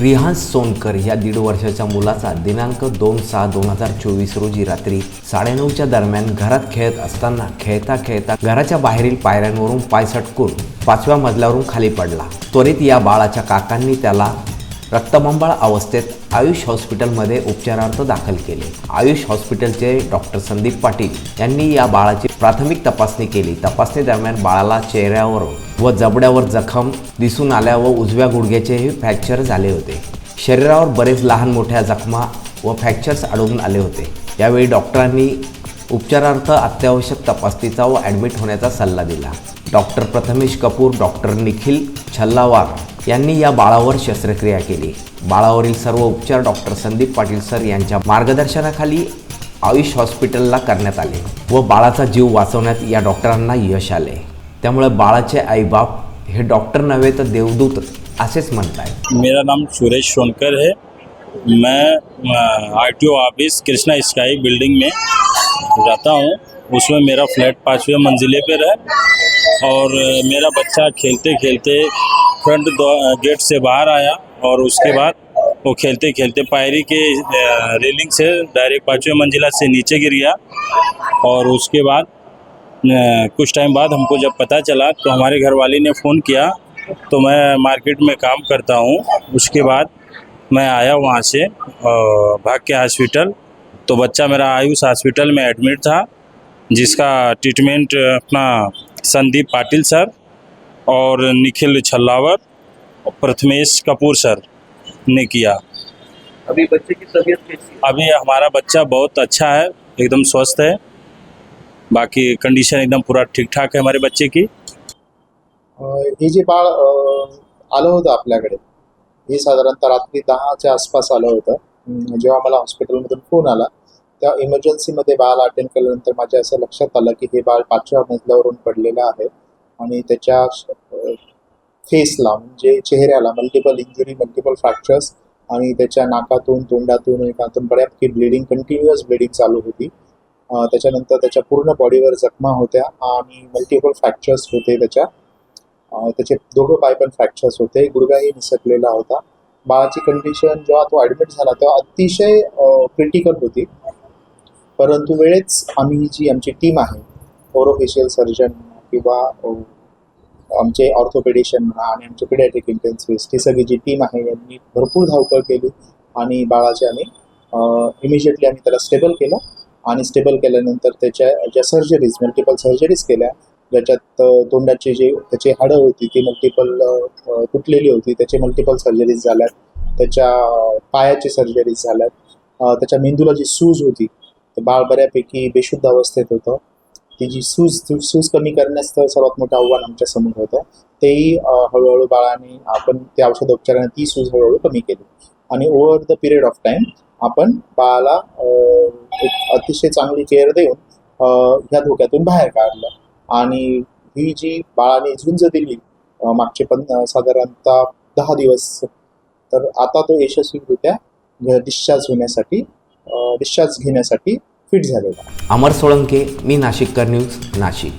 रिहान सोनकर या दीड वर्षाच्या मुलाचा दिनांक दोन सहा दोन हजार चोवीस रोजी रात्री साडेनऊच्या दरम्यान घरात खेळत असताना खेळता खेळता घराच्या बाहेरील पायऱ्यांवरून पाय सटकून पाचव्या मजल्यावरून खाली पडला. त्वरित या बाळाच्या काकांनी त्याला रक्तबंबाळ अवस्थेत आयुष हॉस्पिटलमध्ये उपचारार्थ दाखल केले. आयुष हॉस्पिटलचे डॉक्टर संदीप पाटील यांनी या बाळाची प्राथमिक तपासणी केली. तपासणी दरम्यान बाळाला चेहऱ्यावर व जबड्यावर जखम दिसून आल्या व उजव्या गुडघ्याचेही फ्रॅक्चर झाले होते. शरीरावर बरेच लहान मोठ्या जखमा व फ्रॅक्चर्स आढळून आले होते. यावेळी डॉक्टरांनी उपचारार्थ अत्यावश्यक तपासणीचा व ॲडमिट होण्याचा सल्ला दिला. डॉक्टर प्रथमेश कपूर डॉक्टर निखिल छल्लावार यांनी या बाळावर शस्त्रक्रिया केली. बाळावरील सर्व उपचार डॉक्टर संदीप पाटील सर यांच्या मार्गदर्शनाखाली आयुष हॉस्पिटलला करण्यात आले व बाळाचा जीव वाचवण्यात या डॉक्टरांना यश आले. त्यामुळे बाळाचे आईबाप हे डॉक्टर नव्हे तर देवदूत असेच म्हणतायत. मेरा नाम सुरेश सोनकर है। मैं R T O office Krishna sky building में रहता हूँ। उसमें मेरा फ्लैट पाँचवें मंजिले पर है और मेरा बच्चा खेलते खेलते फ्रंट गेट से बाहर आया और उसके बाद वो खेलते खेलते पायरी के रेलिंग से डायरेक्ट पाँचवें मंजिला से नीचे गिर गया और उसके बाद कुछ टाइम बाद हमको जब पता चला तो हमारे घर वाली ने फ़ोन किया तो मैं मार्केट में काम करता हूँ। उसके बाद मैं आया वहाँ से भाग के हॉस्पिटल तो बच्चा मेरा आयुष हॉस्पिटल में एडमिट था जिसका ट्रीटमेंट अपना संदीप पाटिल सर और निखिल छल्लावर और प्रथमेश कपूर सर ने किया। अभी बच्चे की तबीयत कैसी है? अभी हमारा बच्चा बहुत अच्छा है एकदम स्वस्थ है। बाकी कंडीशन एकदम पूरा ठीक ठाक है हमारे बच्चे की। अं, हे जे बाळ अं, आलं होतं आपल्याकडे हे साधारणतः रात्री दहाच्या आसपास आलं होतं. अं, जेव्हा मला हॉस्पिटलमधून फ़ोन आला त्या इमर्जन्सीमध्ये बाळाला अटेंड केल्यानंतर माझ्या असं लक्षात आलं की हे बाळ पाचव्या मजल्यावरून पडलेलं आहे आणि त्याच्या फेसला म्हणजे चेहऱ्याला मल्टिपल इंजुरी मल्टिपल फ्रॅक्चर्स आणि त्याच्या नाकातून तोंडातून एकातून बऱ्यापैकी ब्लिडिंग कंटिन्युअस ब्लिडिंग चालू होती. त्याच्यानंतर त्याच्या पूर्ण बॉडीवर जखमा होत्या आणि मल्टिपल फ्रॅक्चर्स होते त्याच्या. त्याचे दोघं पाय पण फ्रॅक्चर्स होते. गुडघाही निसटलेला होता. बाळाची कंडिशन जेव्हा तो ॲडमिट झाला तेव्हा अतिशय क्रिटिकल होती. परंतु वेळेच आम्ही जी आमची टीम आहे ओरोफेशियल सर्जन किंवा आमचे ऑर्थोपेडिशियन म्हणा आणि आमचे पिडियाट्रिक इंटेन्सिव्हिस्ट ही सगळी जी टीम आहे यांनी भरपूर धावपळ केली आणि बाळाचे आम्ही इमिजिएटली आम्ही त्याला स्टेबल केलं आणि स्टेबल केल्यानंतर त्याच्या ज्या सर्जरीज मल्टिपल सर्जरीज केल्या ज्याच्यात तोंडाची जी त्याची हाडं होती ती मल्टिपल तुटलेली होती त्याचे मल्टिपल सर्जरीज झाल्यात त्याच्या पायाची सर्जरीज झाल्यात त्याच्या मेंदूला जी सूज होती तर बाळ बऱ्यापैकी बेशुद्ध अवस्थेत होतं. ती जी सूज सूज कमी करण्याचं सर्वात मोठं आव्हान आमच्यासमोर होतं. तेही हळूहळू बाळाने आपण त्या औषधोपचाराने ती सूज हळूहळू कमी केली. आणि over the period of time आपण बाळाला एक अतिशय चांगली केअर देऊन ह्या धोक्यातून बाहेर काढलं. आणि ही जी बाळाने झुंज दिली मागचे पण साधारणतः दहा दिवस तर आता तो यशस्वीरित्या डिस्चार्ज होण्यासाठी डिस्चार्ज घेण्यासाठी फिट झालेला. अमर सोळंके मी नाशिककर न्यूज नाशिक.